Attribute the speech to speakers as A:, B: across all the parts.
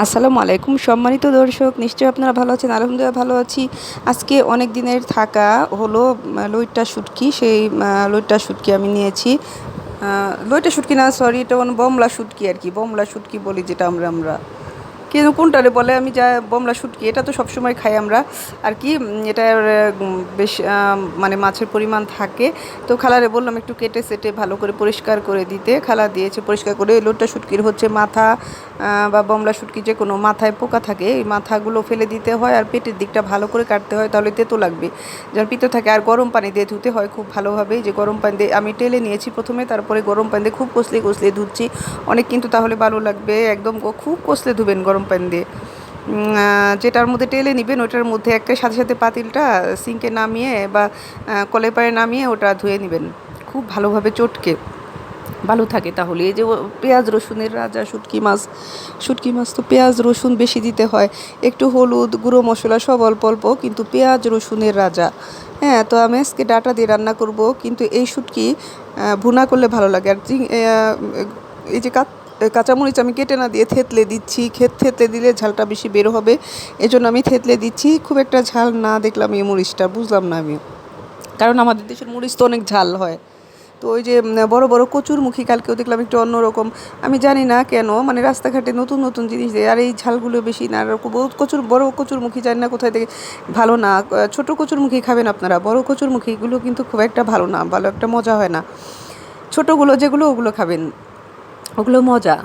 A: আসসালামু আলাইকুম সম্মানিত দর্শক নিশ্চয়ই আপনারা ভালো আছেন? আলহামদুলিল্লাহ ভালো আছি। আজকে অনেক দিনের থাকা হলো লইট্টা শুটকি। সেই লইট্টা শুটকি আমি নিয়েছি। আহ, লইট্টা শুটকি না সরি এটা বমলা শুটকি আর কি। বমলা শুটকি বলি যেটা আমরা আমরা। কিন্তু কোনটারে বলে আমি যা বমলা শুটকি এটা তো সবসময় খাই আমরা। আর কি এটার বেশ মানে মাছের পরিমাণ থাকে। তো খালারে বললাম একটু কেটে সেটে ভালো করে পরিষ্কার করে দিতে। খালা দিয়েছে পরিষ্কার করে। লোটটা শুটকির হচ্ছে মাথা বা বমলা শুটকি যে কোনো মাথায় পোকা থাকে, এই মাথাগুলো ফেলে দিতে হয় আর পেটের দিকটা ভালো করে কাটতে হয়, তাহলে তেতো লাগবে। যেন পিতো থাকে আর গরম পানি দিয়ে ধুতে হয় খুব ভালোভাবে যে গরম পানি দিয়ে আমি টেলে নিয়েছি প্রথমে, তারপরে গরম পানি দিয়ে খুব কষলে কষলে ধুচ্ছি। অনেক কিন্তু তাহলে ভালো লাগবে, একদম খুব কষলে ধুবেন গরম পানি দিয়ে। যেটার মধ্যে টেলে নেবেন, ওটার মধ্যে একটা সাথে সাথে পাতিলটা সিঙ্কে নামিয়ে বা কলের পাড়ে নামিয়ে ওটা ধুয়ে নেবেন। খুব ভালোভাবে চটকে। ভালো থাকে তাহলে। এই যে পেঁয়াজ রসুনের রাজা শুটকি মাছ শুটকি মাছ তো পেঁয়াজ রসুন বেশি দিতে হয়। একটু হলুদ, গুঁড়ো মশলা সব অল্প অল্প, কিন্তু পেঁয়াজ রসুনের রাজা। হ্যাঁ তো আমি আজকে ডাটা দিয়ে রান্না করব, কিন্তু এই শুটকি ভুনা করলে ভালো লাগে। আর এই যে কাত, কাঁচামরিচ আমি কেটে না দিয়ে থেতলে দিচ্ছি। খেত থেতলে দিলে ঝালটা বেশি বের হবে। এজন্য আমি থেতলে দিচ্ছি। খুব একটা ঝাল না দেখলাম এই মরিচটা, বুঝলাম না আমি কারণ আমাদের দেশের মরিচ তো অনেক ঝাল হয়। তো ওই যে বড় বড় কচুরমুখী কালকেও দেখলাম একটু অন্যরকম। আমি জানি না কেন মানে রাস্তাঘাটে নতুন নতুন জিনিস দেয়, আর এই ঝালগুলো বেশি না, আর বহুত কচুর, বড় কচুরমুখী জানি না কোথায় থেকে ভালো না ছোট কচুরমুখী খাবেন আপনারা, বড় কচুরমুখীগুলো কিন্তু খুব একটা ভালো না, ভালো একটা মজা হয় না। ছোটোগুলো যেগুলো, ওগুলো খাবেন। ওগুলো মজা।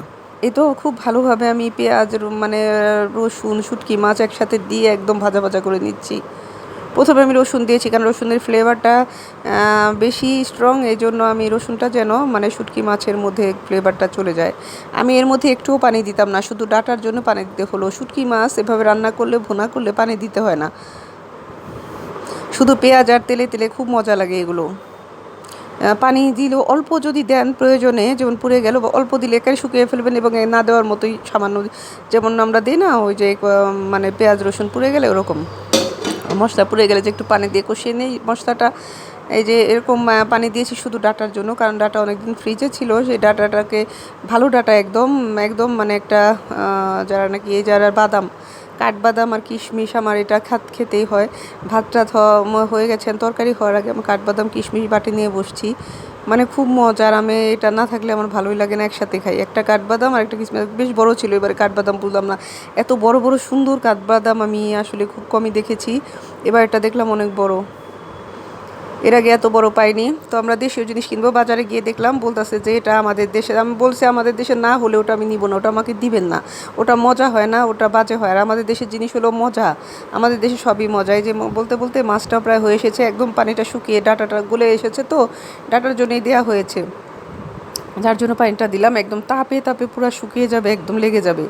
A: এ তো খুব ভালোভাবে আমি পেঁয়াজ মানে রসুন, শুটকি মাছ একসাথে দিয়ে একদম ভাজা ভাজা করে নিচ্ছি। প্রথমে আমি রসুন দিয়েছি, কারণ রসুনের ফ্লেভারটা বেশি স্ট্রং এই জন্য আমি রসুনটা যেন মানে শুটকি মাছের মধ্যে ফ্লেভারটা চলে যায়। আমি এর মধ্যে একটুও পানি দিতাম না, শুধু ডাটার জন্য পানি দিতে হলো। শুটকি মাছ এভাবে রান্না করলে, ভোনা করলে পানি দিতে হয় না। শুধু পেঁয়াজ আর তেলে তেলে খুব মজা লাগে এগুলো। পানি দিলেও অল্প যদি দেন প্রয়োজনে, যেমন পুড়ে গেল বা অল্প দিলে একাই শুকিয়ে ফেলবেন এবং না দেওয়ার মতোই সামান্য, যেমন আমরা দিই না, ওই যে মানে পেঁয়াজ, রসুন পুড়ে গেলে ওরকম। মশলা পুড়ে গেলে যে একটু পানি দিয়ে কষিয়ে নেই। মশলাটা এই যে এরকম পানি দিয়েছি শুধু ডাটার জন্য, কারণ ডাটা অনেকদিন ফ্রিজে ছিল। সেই ডাটাটাকে, ভালো ডাটা একদম একদম মানে একটা যারা নাকি এই যারা বাদাম, কাঠবাদাম আর কিশমিশ আমার এটা খাত খেতেই হয়। ভাত টাত হয়ে গেছেন তরকারি হওয়ার আগে আমি কাঠবাদাম, কিশমিশ বাটি নিয়ে বসছি। মানে খুব মজার, আমি এটা না থাকলে আমার ভালোই লাগে না একসাথে খাই। একটা কাঠবাদাম আর একটা কিসমিস, বেশ বড় ছিল এবারে কাঠবাদাম বুঝলাম না। এত বড় বড় সুন্দর কাঠবাদাম আমি আসলে খুব কমই দেখেছি। এবার এটা দেখলাম অনেক বড়। এর আগে এত বড় পাইনি। তো আমরা দেশীয় জিনিস কিনবো, বাজারে গিয়ে দেখলাম, বলতেছে যে এটা আমাদের দেশে আমি বলছি আমাদের দেশে না হলে ওটা আমি নিব না, ওটা আমাকে দিবেন না। ওটা মজা হয় না, ওটা বাজে হয়। আর আমাদের দেশের জিনিস হলো মজা। আমাদের দেশে সবই মজা। এই যে বলতে বলতে মাছটা প্রায় হয়ে এসেছে, একদম পানিটা শুকিয়ে ডাটাটা গলে এসেছে তো, ডাটার জন্যই দেওয়া হয়েছে। যার জন্য পানিটা দিলাম, একদম তাপে তাপে পুরো শুকিয়ে যাবে, একদম লেগে যাবে।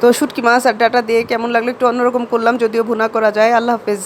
A: তো শুটকি মাছ আর ডাটা দিয়ে কেমন লাগল একটু অন্যরকম করলাম, যদিও ভুনা করা যায়। আল্লাহ হাফেজ।